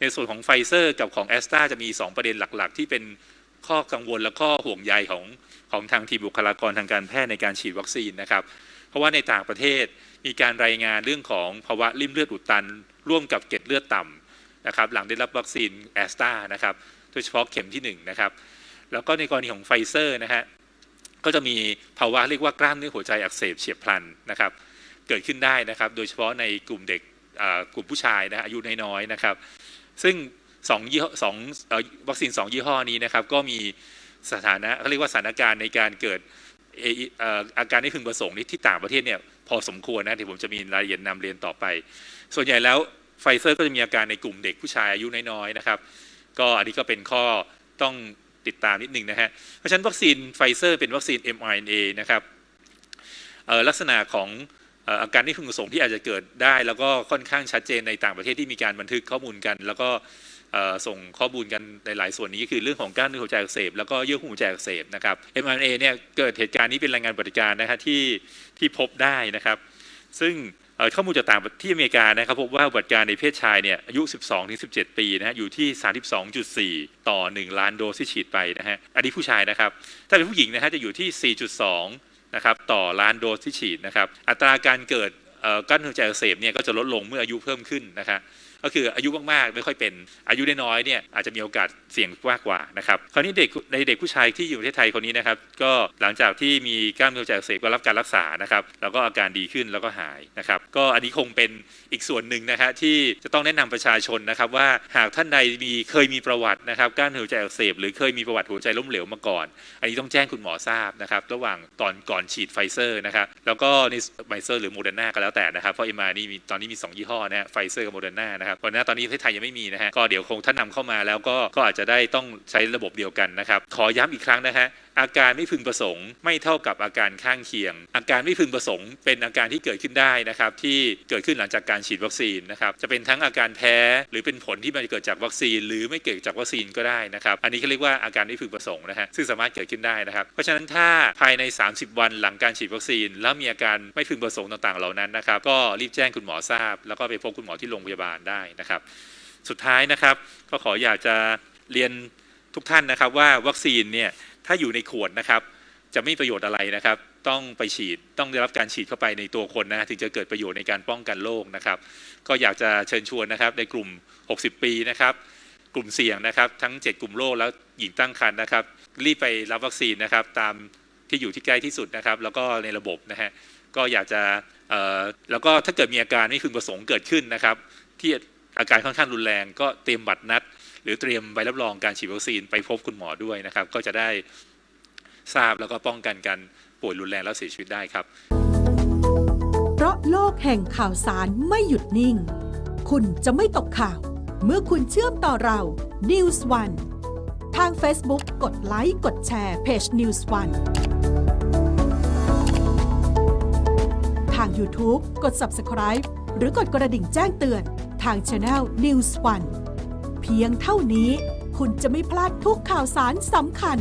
ในส่วนของไฟเซอร์กับของแอสตราจะมี 2 ประเด็นหลัก ๆ ที่เป็นข้อกังวลและข้อห่วงใยของของทางทีมบุคลากรทางการแพทย์ในการฉีดวัคซีนนะครับ เพราะว่าในต่างประเทศมีการรายงานเรื่องของภาวะริ่มเลือดอุดตัน ร่วมกับเกล็ดเลือดต่ำนะครับหลังได้รับวัคซีนแอสตรานะครับโดยเฉพาะเข็มที่1นะครับแล้วก็ในกรณีของไฟเซอร์นะฮะก็จะมีภาวะเรียกว่ากล้ามเนื้อหัวใจอักเสบเฉียบพลันนะครับเกิดขึ้นได้นะครับ โดยเฉพาะในกลุ่มเด็กกลุ่มผู้ชายนะอายุน้อยๆนะครับ ซึ่งสองยี่ห้อสองวัคซีนสองยี่ห้อนี้นะครับก็มีสถานะเขาเรียกว่าสถานการณ์ในการเกิดอาการไม่พึงประสงค์นี้ที่ต่างประเทศเนี่ยพอสมควรนะเดี๋ยวผมจะมีรายละเอียดนำเรียนต่อไป ส่วนใหญ่แล้วไฟเซอร์ก็จะมีอาการในกลุ่มเด็กผู้ชายอายุน้อยๆนะครับ ก็อันนี้ก็เป็นข้อต้องติดตามนิดหนึ่งนะฮะ เพราะฉะนั้นวัคซีนไฟเซอร์เป็นวัคซีน mRNA นะครับลักษณะของ อาการไม่พึงประสงค์ที่อาจจะเกิดได้ แล้วก็ค่อนข้างชัดเจนในต่างประเทศที่มีการบันทึกข้อมูลกัน แล้วก็ส่งข้อมูลกันในหลายส่วนนี้คือเรื่องของก้ามเนื้อหัวใจอักเสบแล้วก็เยื่อหุ้มหัวใจอักเสบนะครับ mRNA เนี่ยเกิดเหตุการณ์นี้เป็นรายงานปฏิการนะฮะที่ที่พบได้นะครับ ซึ่งข้อมูลจากต่างทศที่อเมริกานะครับพบว่าอุบัติการในเพศชายเนี่ยอายุ 12-17 ปีนะฮะอยู่ที่ 32.4 ต่อ 1 ล้านโดสที่ฉีดไปนะฮะอันนี้ผู้ชายนะครับ ถ้าเป็นผู้หญิงนะฮะจะอยู่ที่ 4.2 นะครับต่อล้านโดสที่ฉีดนะครับอัตราการเกิดกล้นหัวใจอักเสบเนี่ยก็จะลดลงเมื่ออายุเพิ่มขึ้นนะครับ ก็คืออายุมากๆไม่ค่อยเป็นอายุน้อยเนี่ยอาจจะมีโอกาสเสี่ยงมากกว่านะครับคราวนี้เด็กในเด็กผู้ชายที่อยู่ประเทศไทยคนนี้นะครับก็หลังจากที่มีกล้ามเนื้อหัวใจอักเสบก็รับการรักษานะครับแล้วก็อาการดีขึ้นแล้วก็หายนะครับก็อันนี้คงเป็นอีกส่วนหนึ่งนะฮะที่จะต้องแนะนำประชาชนนะครับว่าหากท่านใดมีเคยมีประวัตินะครับกล้ามเนื้อหัวใจอักเสบหรือเคยมีประวัติหัวใจล้มเหลวมาก่อน อันนี้ต้องแจ้งคุณหมอทราบนะครับระหว่างตอนก่อนฉีดไฟเซอร์นะครับแล้วก็ในไฟเซอร์หรือโมเดอร์นาก็แล้วแต่นะครับเพราะเอ็มอาร์นี่ตอนนี้มี 2 ยี่ห้อนะฮะไฟเซอร์กับโมเดอร์นานะครับวันนี้ตอนนี้ประเทศไทยยังไม่มีนะฮะก็เดี๋ยวคงท่านนำเข้ามาแล้วก็ก็อาจจะได้ต้องใช้ระบบเดียวกันนะครับขอย้ำอีกครั้งนะฮะอาการไม่พึงประสงค์ ไม่เท่ากับอาการข้างเคียง อาการไม่พึงประสงค์ เป็นอาการที่เกิดขึ้นได้นะครับที่เกิดขึ้นหลังจากการฉีดวัคซีนนะครับจะเป็นทั้งอาการแพ้หรือเป็นผลที่มันเกิดจากวัคซีน หรือไม่เกิดจากวัคซีนก็ได้นะครับอันนี้เขาเรียกว่าอาการไม่พึงประสงค์นะฮะซึ่งสามารถเกิดขึ้นได้นะครับเพราะฉะนั้นถ้าภายใน 30 วันหลังการฉีดวัคซีน แล้วมีอาการไม่พึงประสงค์ต่างๆ เหล่านั้นนะครับก็รีบแจ้งคุณหมอทราบ แล้วก็ไปพบคุณหมอที่โรงพยาบาลได้นะครับสุดท้ายนะครับก็ขออยากจะเรียนทุกท่านนะครับว่าวัคซีนเนี่ย ถ้าอยู่ในขวดนะครับจะไม่ประโยชน์อะไรนะครับ ต้องไปฉีดต้องได้รับการฉีดเข้าไปในตัวคนนะถึงจะเกิดประโยชน์ในการป้องกันโรคนะครับ ก็อยากจะเชิญชวนนะครับในกลุ่ม 60 ปีนะครับ กลุ่มเสี่ยงนะครับ ทั้ง 7 กลุ่มโรคแล้วหญิงตั้งครรภ์นะครับ รีบไปรับวัคซีนนะครับ ตามที่อยู่ที่ใกล้ที่สุดนะครับ แล้วก็ในระบบนะฮะก็อยากจะแล้วก็ถ้าเกิดมีอาการไม่พึงประสงค์เกิดขึ้นนะครับ ที่ อาการค่อนข้างรุนแรง ก็เตรียมบัตรนัด หรือเตรียมใบรับรองการฉีดวัคซีนไปพบคุณหมอด้วยนะครับ ก็จะได้ทราบแล้วก็ป้องกันการป่วยรุนแรงแล้วเสียชีวิตได้ครับ เพราะโลกแห่งข่าวสารไม่หยุดนิ่ง คุณจะไม่ตกข่าว เมื่อคุณเชื่อมต่อเรา News One ทาง Facebook กดไลค์ กดแชร์เพจ News One ทาง YouTube กด Subscribe หรือกดกระดิ่งแจ้งเตือน ทาง Channel News One เพียงเท่านี้คุณจะไม่พลาดทุกข่าวสารสำคัญ